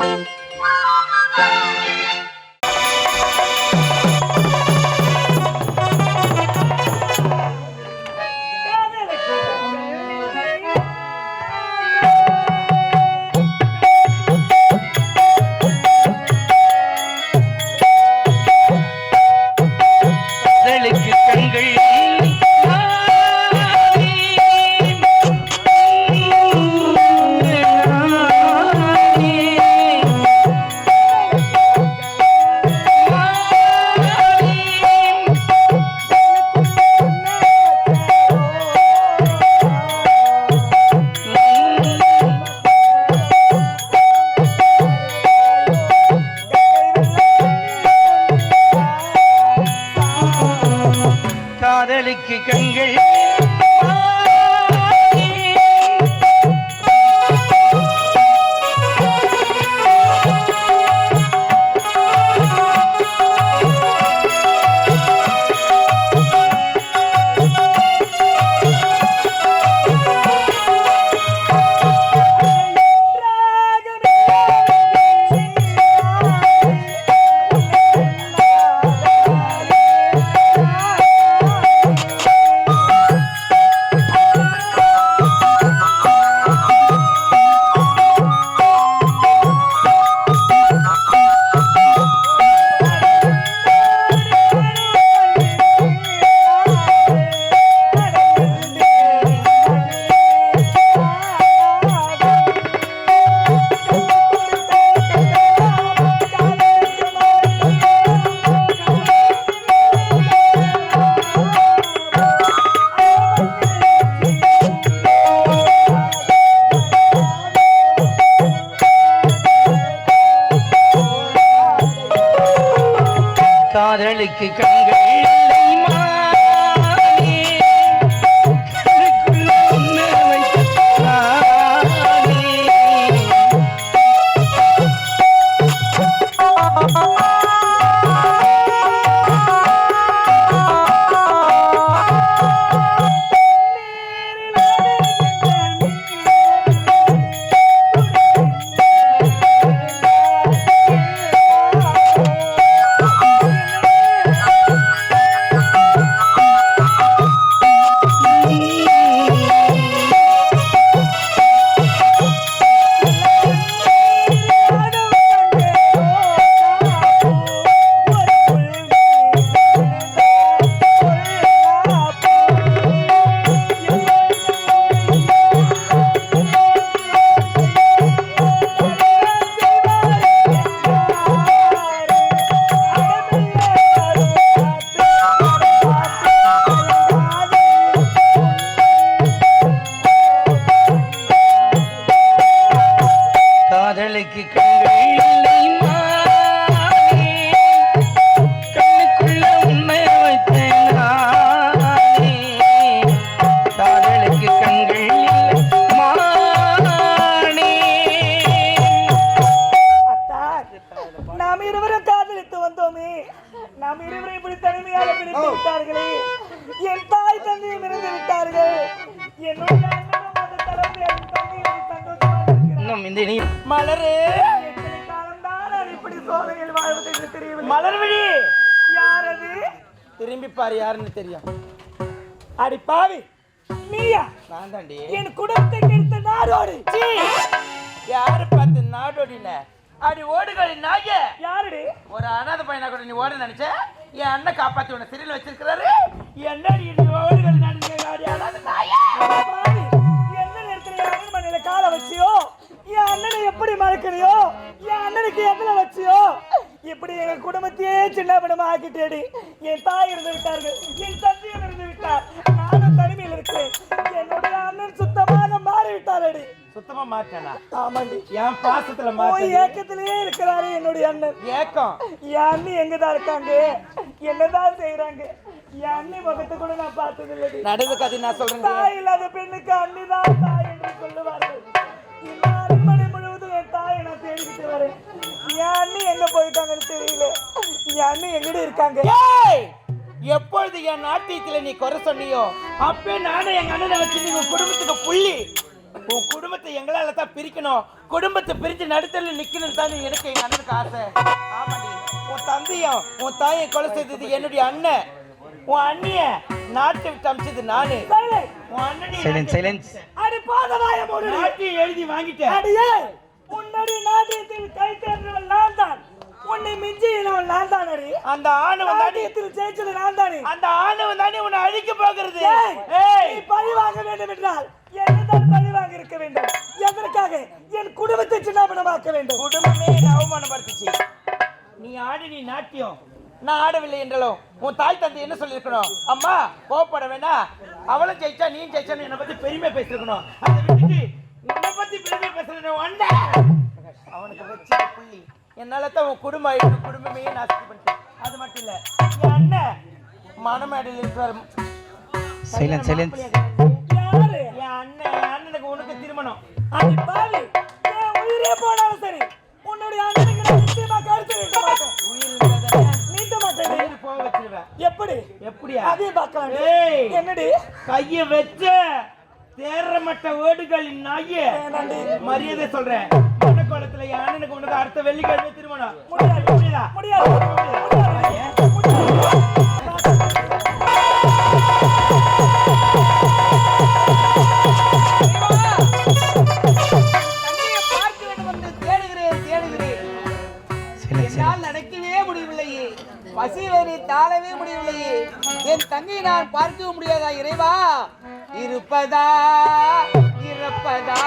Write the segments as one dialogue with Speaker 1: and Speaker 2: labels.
Speaker 1: Thank you. வேலைக்கு கண்கள் காதலுக்கு கண்கள் இந்த நீ
Speaker 2: மலரே. இப்படி சோதனையில் வாழ்வது என்று தெரியவில்லை மலர்விழி. யார் அது
Speaker 1: திரும்பி பாரு யாருன்னு தெரியும்.
Speaker 2: அடி பாவி. நீயா?
Speaker 1: நான் தாண்டி
Speaker 2: என் குடத்தை கெடுத்த நாடோடி. சீ,
Speaker 1: யாரு பார்த்து நாடோடின? அடி ஓடுகளி நாய.
Speaker 2: யாருடி?
Speaker 1: ஒரு அனாதை பையனா கூட நீ ஓட நினைச்ச? என் அண்ணன் காப்பாத்தி உன்னை சிறையில் வச்சிருக்கிறாரு.
Speaker 2: என்ன நீ ஓடுகள் ஆடி அழாத நாயே. படமா ஆக்கிட்டேடி என் தாய் இருந்து விட்டார்கள் என் தந்தையும் இருந்து விட்டார் நானும் தனிமையில் இருக்கிறேன். என்னுடைய அண்ணன் சுத்தமாக மாறி விட்டாரடி
Speaker 1: சுத்தமா மாட்டேனா?
Speaker 2: ஆமாண்டி.
Speaker 1: என் பாசத்துல மாத்த
Speaker 2: ஏக்கத்திலேயே இருக்கிறாரு என்னுடைய அண்ணன்.
Speaker 1: ஏக்கம்.
Speaker 2: என் அண்ணி எங்கதான் இருக்காங்க? என்னதான் செய்யறாங்க என் அண்ணி முகத்தை கூட நான் பார்த்தது இல்லை
Speaker 1: நடந்த கதை நான் சொல்றேன்.
Speaker 2: தாய் இல்லாத பெண்ணுக்கு அண்ணிதான் தாய் என்று சொல்லுவார்கள். தேடிக்கிட்டு வரேன் என் அண்ணி எங்க போயிட்டாங்கன்னு தெரியல. என் அண்ணி எங்கடி இருக்காங்க?
Speaker 1: ஏய்! எப்பொழுது என் நாட்டியத்துல நீ குறை சொன்னியோ அப்பே நானே எங்க அண்ணனை வச்சு நீங்க குடும்பத்துக்கு புள்ளி.
Speaker 2: உன் குடும்பத்தை எங்களால தான் பிரிக்கணும். குடும்பத்தை பிரிஞ்சு நடுத்தல நிக்கணும் தான் எனக்கு எங்க அண்ணனுக்கு ஆசை. ஆமாடி. உன் தந்தையும் உன் தாயை கொலை செய்தது என்னுடைய அண்ணன். உன் அண்ணிய நாட்டை விட்டு அமைச்சது நானு. உன் அண்ணனை
Speaker 3: சைலன்ஸ்
Speaker 1: அடி பாதவாய மூடு.
Speaker 2: நாட்டையும் எழுதி வாங்கிட்டேன்.
Speaker 1: அடியே உன்னுடைய நாட்டியத்தில் கை தேர்ந்தவன் நான் தான். உன்னை மிஞ்சியவன் நான் தான் அடி.
Speaker 2: அந்த தாண்டி
Speaker 1: நாட்டியத்தில் ஜெயிச்சது நான் தானே.
Speaker 2: அந்த ஆணவம் தாண்டி உன்னை அழிக்க போகிறது.
Speaker 1: நீ பழி வாங்க வேண்டும் என்றால் என்னதான் பழி வாங்க இருக்க வேண்டும். எதற்காக? என் குடும்பத்தை சின்னாபனமாக்க வேண்டும்.
Speaker 2: குடும்பமே என்னை அவமானப்படுத்துச்சு. நீ ஆடி நீ நாட்டியம் நான் ஆடவில்லை என்றாலும் உன் தாய் தந்தை என்ன சொல்லியிருக்கணும்? அம்மா கோவப்பட வேணாம் அவளும் ஜெயிச்சா நீ ஜெயிச்சான்னு என்னை பத்தி பெருமை பேசிருக்கணும் அதை விட்டுட்டு பெருமை பேசுறேன் வந்த அவனுக்கு வச்ச புள்ளி என்னால தான் உன் குடும்பம் ஆயிடும். குடும்பமே நாஸ்தி பண்ணிட்டேன் அது மட்டும் இல்ல. என் அண்ணன் மணமேடையில் இருக்கிறார்.
Speaker 3: சைலன்ஸ் சைலன்ஸ்
Speaker 1: யாரு?
Speaker 2: என் அண்ணன். என் அண்ணனுக்கு உனக்கு திருமணம்.
Speaker 1: அடி பாவி. என் உயிரே போனாலும் சரி. உன்னுடைய அண்ணனுக்கு நான் நிச்சயமா கழுத்து நீட்ட மாட்டேன். நீட்ட மாட்டேன்.
Speaker 2: உயிர் போக வச்சிருவேன்.
Speaker 1: எப்படி?
Speaker 2: எப்படியா?
Speaker 1: அதே பார்க்கலாம். என்னடி?
Speaker 2: கைய வச்ச. தேர்றமட்ட ஓடுகளின் நாய. மரியாதை சொல்றேன். மணக்கோலத்துல என் அண்ணனுக்கு உனக்கு அடுத்த வெள்ளிக்கிழமை திருமணம்.
Speaker 1: முடியாது.
Speaker 2: பசி வேறி தாழவே முடியவில்லையே. என் தங்கையை நான் பார்க்கவும் முடியாதா இறைவா? இருப்பதா? இறப்பதா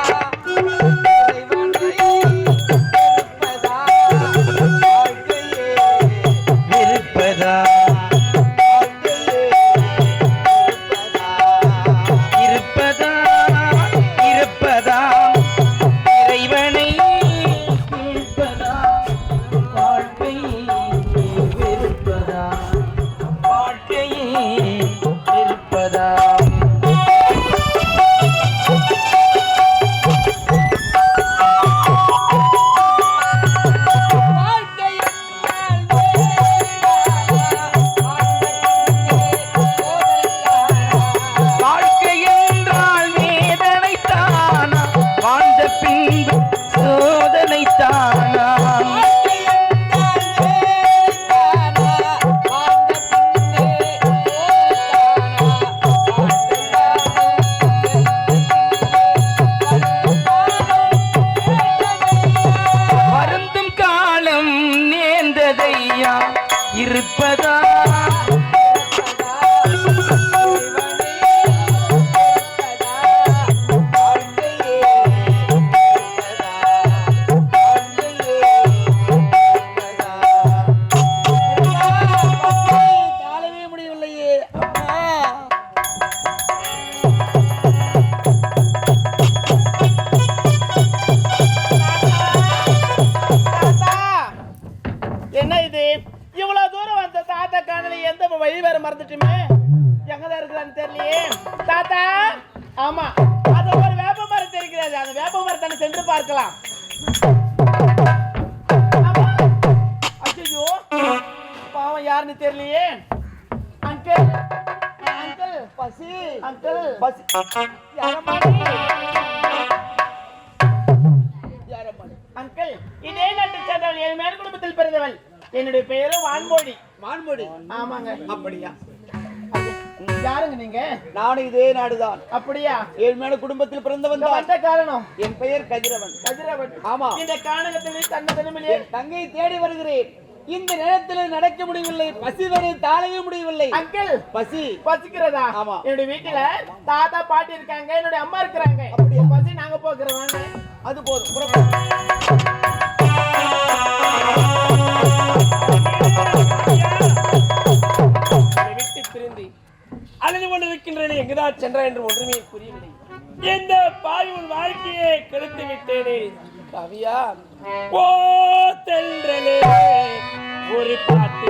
Speaker 2: இருக்கிறான்னு தெரியலையே. தாத்தா ஆமா அது ஒரு வேப்ப மரம் தெரிகிறது அந்த வேப்ப மரத்தான சென்று பார்க்கலாம். ஐயோ பாவம் யாருன்னு தெரியலையே. அங்கிள் அங்கிள் பசி அங்கிள் பசி. அங்கிள் இதே நாட்டு சேர்ந்தவள் என் மேல் குடும்பத்தில் பிறந்தவள். என்னுடைய பெயரு வான்மொழி. வான்மொழி. ஆமாங்க. அப்படியா? யாருங்க நீங்க?
Speaker 4: நானும் இதே நாடுதான்.
Speaker 2: அப்படியா?
Speaker 4: ஏழ்மையான குடும்பத்தில் பிறந்தவன் தான்.
Speaker 2: வந்த காரணம்?
Speaker 4: என் பெயர் கதிரவன்.
Speaker 2: கதிரவன்.
Speaker 4: ஆமா.
Speaker 2: இந்த காணகத்தில் தன்னை தினமிலே
Speaker 4: என் தங்கையை தேடி வருகிறேன். இந்த நேரத்தில் நடக்க முடியவில்லை. பசி வரை தாழவே முடியவில்லை.
Speaker 2: அங்கிள்.
Speaker 4: பசி.
Speaker 2: பசிக்கிறதா?
Speaker 4: ஆமா.
Speaker 2: என்னுடைய வீட்டுல தாத்தா பாட்டி இருக்காங்க. என்னுடைய அம்மா இருக்கிறாங்க.
Speaker 4: அப்படியா?
Speaker 2: பசி நாங்க போக்குறோம்.
Speaker 4: அது போதும்.
Speaker 1: கொண்டிருக்கின்றன சென்றா என்று ஒன்றுமே புரியவில்லை. எந்த பாய் உன் வாழ்க்கையை கெடுத்து விட்டேனே. கவியா ஓ தென்றலே ஒரு பாட்டு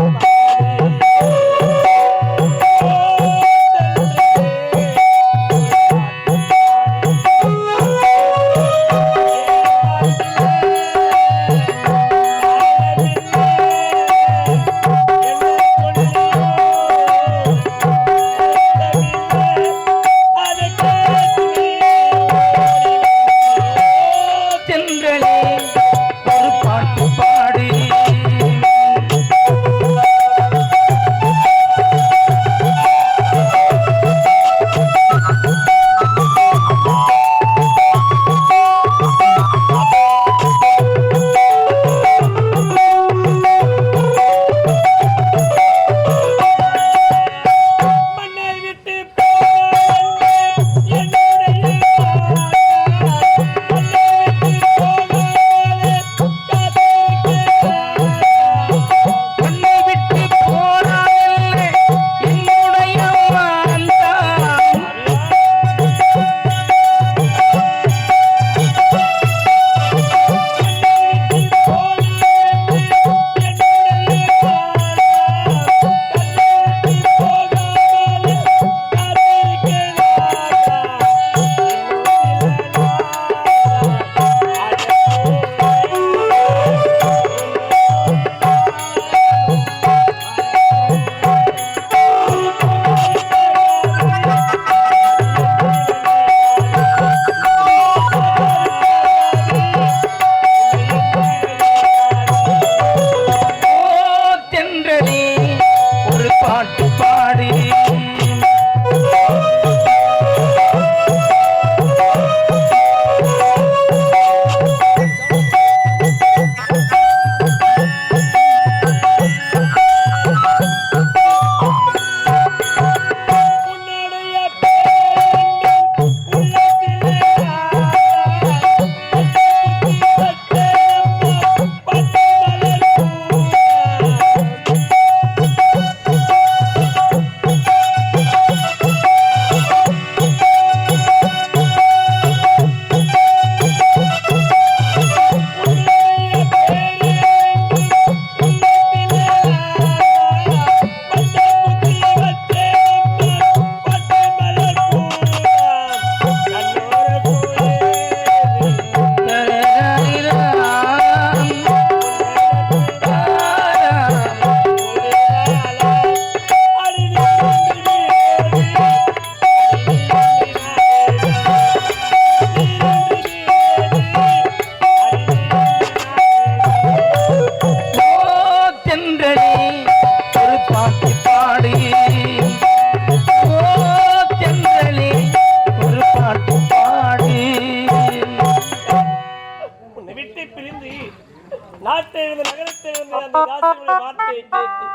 Speaker 5: வார்த்தையை கேட்டு.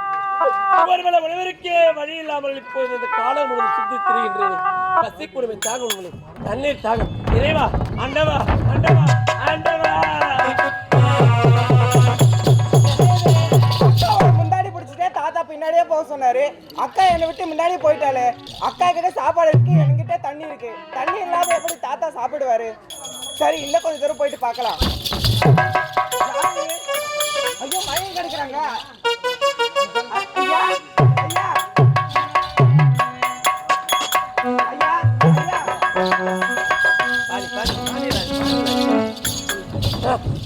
Speaker 5: ஒருவேளை உணவிற்கே வழி இல்லாமல் இப்போது இந்த காலம் முழுவதும் சுற்றி திரிகின்றேன். பசி குடுமை தாக உணவு தண்ணீர் தாகம் இறைவா ஆண்டவா ஆண்டவா ஆண்டவா.
Speaker 2: அக்காவை முன்னாடி பிடிச்சிட்டே தாத்தா பின்னாடியே போக சொன்னாரு. அக்கா என்னை விட்டு முன்னாடி போயிட்டாளே. அக்கா கிட்ட சாப்பாடு இருக்கு என்கிட்ட தண்ணி இருக்கு. தண்ணி இல்லாத எப்படி தாத்தா சாப்பிடுவாரு? சரி இன்னும் கொஞ்சம் தூரம் போயிட்டு பார்க்கலாம். ஐயோ மயம் கிடைக்கிறாங்க. ஐயா ஐயா.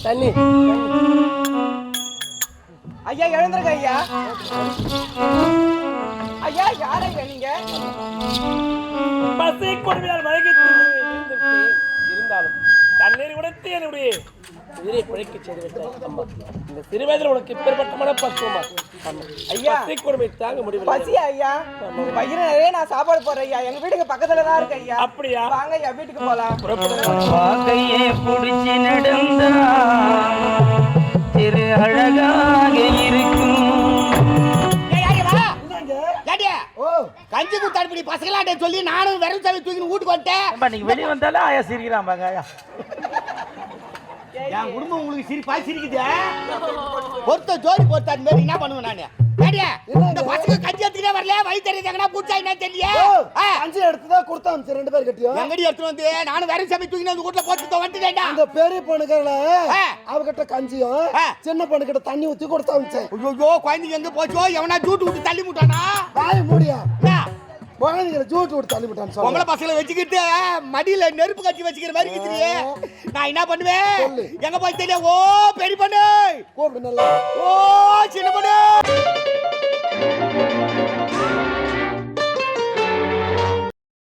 Speaker 5: தண்ணி.
Speaker 2: ஐயா எழுந்துருங்க ஐயா. ஐயா யார் ஐயா நீங்க?
Speaker 5: பசி கொடுமையால் மயங்கி இருந்துவிட்டேன் இருந்தாலும் தண்ணீர் உடைத்து என்னுடைய உயிரை பிழைக்க செய்து அம்மா இந்த சிறுவயதில் உனக்கு இப்பேற்பட்ட மனப்பக்குவமா ஆமா.
Speaker 2: ஐயா.
Speaker 5: பசி கொடுமை தாங்க முடியவில்லை.
Speaker 2: பசி ஐயா. வயிறு நிறைய நான் சாப்பாடு போடுறேன் ஐயா. எங்க வீட்டுக்கு பக்கத்துல தான் இருக்கு ஐயா.
Speaker 5: அப்படியா?
Speaker 2: வாங்க ஐயா வீட்டுக்கு போலாம்.
Speaker 3: வாகையே புடிச்சு நடந்தா திரு அழகாக இருக்கும்.
Speaker 6: கஞ்சி குத்தாடி பசங்களாட்ட சொல்லி நானும் விரல் தலை தூக்கி வீட்டுக்கு வந்துட்டேன்.
Speaker 7: வெளியே வந்தாலே ஆயா சிரிக்கிறான் பாங்க ஆயா.
Speaker 6: என் குடும்பம் உங்களுக்கு சிரிப்பா சிரிக்குது பொருத்த ஜோடி பொருத்த அது மாதிரி என்ன பண்ணுவேன் நானு? ஏடியா, இந்த பசங்க கஞ்சி எடுத்துக்கிட்டே வரல வழி தெரியுது எங்கன்னா பூச்சா என்ன தெரியல
Speaker 8: அஞ்சு எடுத்து தான் கொடுத்தாங்க ரெண்டு பேர் கட்டியும்?
Speaker 6: எங்கடி எடுத்து வந்து நானும் விரல் சமை தூக்கி வந்து வீட்டுல போட்டு வந்துட்டேன்டா.
Speaker 8: அந்த பெரிய பொண்ணுகள
Speaker 6: ஆ.
Speaker 8: அவகிட்ட கஞ்சியும். சின்ன பொண்ணு கிட்ட தண்ணி ஊத்தி கொடுத்தா
Speaker 6: ஐயோ குழந்தைங்க எங்க போச்சோ? எவனா ஜூட்டு விட்டு தள்ளி முட்டானா
Speaker 8: வாய் மூடியா? குழந்தைங்களை ஜூட்டு விட்டு தள்ளி விட்டான்னு
Speaker 6: பொம்பளை
Speaker 8: சொல்ல
Speaker 6: பசங்களை வச்சுக்கிட்டு மடியில நெருப்பு கட்டி வச்சுக்கிற மாதிரி இருக்குதுயே நான் என்ன பண்ணுவேன். எங்க போய் தெரியும் ஓ பெரிய பொண்ணு.
Speaker 8: கூப்பிடு நல்லா.
Speaker 6: ஓ சின்ன பொண்ணு.